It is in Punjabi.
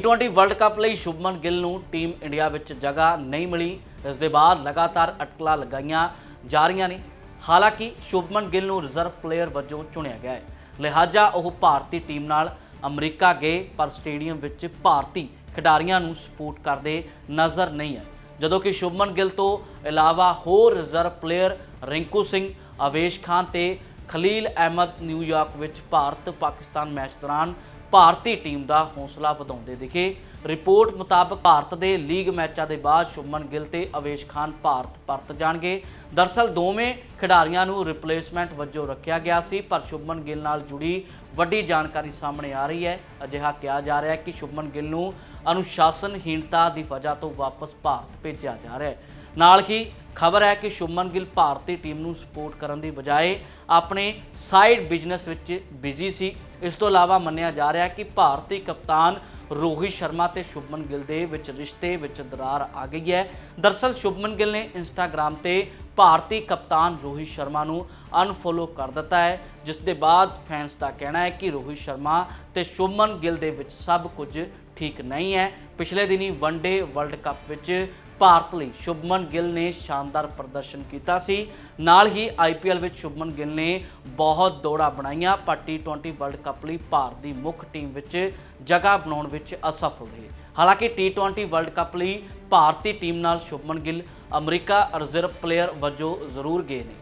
ਟੀ20 ਵਰਲਡ ਕੱਪ ਲਈ ਸ਼ੁਭਮਨ ਗਿੱਲ ਨੂੰ ਟੀਮ ਇੰਡੀਆ ਵਿੱਚ ਜਗ੍ਹਾ ਨਹੀਂ ਮਿਲੀ। ਇਸ ਦੇ ਬਾਅਦ ਲਗਾਤਾਰ ਅਟਕਲਾਂ ਲਗਾਈਆਂ ਜਾ ਰਹੀਆਂ ਨੇ। ਹਾਲਾਂਕਿ ਸ਼ੁਭਮਨ ਗਿੱਲ ਨੂੰ ਰਿਜ਼ਰਵ ਪਲੇਅਰ ਵਜੋਂ ਚੁਣਿਆ ਗਿਆ ਹੈ। ਲਿਹਾਜ਼ਾ ਉਹ ਭਾਰਤੀ ਟੀਮ ਨਾਲ ਅਮਰੀਕਾ ਗਏ, ਪਰ ਸਟੇਡੀਅਮ ਵਿੱਚ ਭਾਰਤੀ ਖਿਡਾਰੀਆਂ ਨੂੰ ਸਪੋਰਟ ਕਰਦੇ ਨਜ਼ਰ ਨਹੀਂ ਆਏ। ਜਦੋਂ ਕਿ ਸ਼ੁਭਮਨ ਗਿੱਲ ਤੋਂ ਇਲਾਵਾ ਹੋਰ ਰਿਜ਼ਰਵ ਪਲੇਅਰ ਰਿੰਕੂ ਸਿੰਘ ਅਵੇਸ਼ ਖਾਨ ਤੇ ਖਲੀਲ ਅਹਿਮਦ ਨਿਊਯਾਰਕ ਵਿੱਚ ਭਾਰਤ ਪਾਕਿਸਤਾਨ ਮੈਚ ਦੌਰਾਨ ਭਾਰਤੀ ਟੀਮ ਦਾ ਹੌਸਲਾ ਵਧਾਉਂਦੇ ਦਿਖੇ। ਰਿਪੋਰਟ ਮੁਤਾਬਕ ਭਾਰਤ ਦੇ ਲੀਗ ਮੈਚਾਂ ਦੇ ਬਾਅਦ ਸ਼ੁਭਮਨ ਗਿੱਲ ਤੇ ਅਵੇਸ਼ ਖਾਨ ਭਾਰਤ ਪਰਤ ਜਾਣਗੇ। ਦਰਸਲ ਦੋਵੇਂ ਖਿਡਾਰੀਆਂ ਨੂੰ ਰਿਪਲੇਸਮੈਂਟ ਵਜੋਂ ਰੱਖਿਆ ਗਿਆ ਸੀ, ਪਰ ਸ਼ੁਭਮਨ ਗਿੱਲ ਨਾਲ ਜੁੜੀ ਵੱਡੀ ਜਾਣਕਾਰੀ ਸਾਹਮਣੇ ਆ ਰਹੀ ਹੈ। ਅਜਿਹਾ ਕਿਹਾ ਜਾ ਰਿਹਾ ਹੈ ਕਿ ਸ਼ੁਭਮਨ ਗਿੱਲ ਨੂੰ ਅਨੁਸ਼ਾਸਨਹੀਣਤਾ ਦੀ ਵਜ੍ਹਾ ਤੋਂ ਵਾਪਸ ਭਾਰਤ ਭੇਜਿਆ ਜਾ ਰਿਹਾ ਹੈ। ਨਾਲ ਹੀ ਖਬਰ ਹੈ ਕਿ ਸ਼ੁਭਮਨ ਗਿੱਲ ਭਾਰਤੀ ਟੀਮ ਨੂੰ ਸਪੋਰਟ ਕਰਨ ਦੀ ਬਜਾਏ ਆਪਣੇ ਸਾਈਡ ਬਿਜ਼ਨਸ ਵਿੱਚ ਬਿਜ਼ੀ ਸੀ। ਇਸ ਤੋਂ ਇਲਾਵਾ ਮੰਨਿਆ ਜਾ ਰਿਹਾ ਹੈ ਕਿ ਭਾਰਤੀ ਕਪਤਾਨ ਰੋਹਿਤ ਸ਼ਰਮਾ ਤੇ ਸ਼ੁਭਮਨ ਗਿੱਲ ਦੇ ਵਿੱਚ ਰਿਸ਼ਤੇ ਵਿੱਚ ਦਰਾਰ ਆ ਗਈ ਹੈ। ਦਰਸਲ ਸ਼ੁਭਮਨ ਗਿੱਲ ਨੇ ਇੰਸਟਾਗ੍ਰam ਤੇ ਭਾਰਤੀ ਕਪਤਾਨ ਰੋਹਿਤ ਸ਼ਰਮਾ ਨੂੰ ਅਨਫੋਲੋ ਕਰ ਦਿੱਤਾ ਹੈ, ਜਿਸ ਦੇ ਬਾਅਦ ਫੈਨਸ ਦਾ ਕਹਿਣਾ ਹੈ ਕਿ ਰੋਹਿਤ ਸ਼ਰਮਾ ਤੇ ਸ਼ੁਭਮਨ ਗਿੱਲ ਦੇ ਵਿੱਚ ਸਭ ਕੁਝ ਠੀਕ ਨਹੀਂ ਹੈ। ਪਿਛਲੇ ਦਿਨੀ ਵਨਡੇ ਵਰਲਡ ਕੱਪ ਵਿੱਚ ਭਾਰਤ ਲਈ ਸ਼ੁਭਮਨ ਗਿੱਲ ਨੇ ਸ਼ਾਨਦਾਰ ਪ੍ਰਦਰਸ਼ਨ ਕੀਤਾ ਸੀ। ਨਾਲ ਹੀ ਆਈਪੀਐਲ ਵਿੱਚ ਸ਼ੁਭਮਨ ਗਿੱਲ ਨੇ ਬਹੁਤ ਦੌੜਾਂ ਬਣਾਈਆਂ। ਪਰ ਟੀ20 ਵਰਲਡ ਕੱਪ ਲਈ ਭਾਰਤ ਦੀ ਮੁੱਖ ਟੀਮ ਵਿੱਚ ਜਗ੍ਹਾ ਬਣਾਉਣ ਵਿੱਚ ਅਸਫਲ ਰਹੇ। ਹਾਲਾਂਕਿ ਟੀ20 ਵਰਲਡ ਕੱਪ ਲਈ ਭਾਰਤੀ ਟੀਮ ਨਾਲ Shubman Gill America reserve player ਵਜੋਂ ਜ਼ਰੂਰ ਗਏ ਨੇ।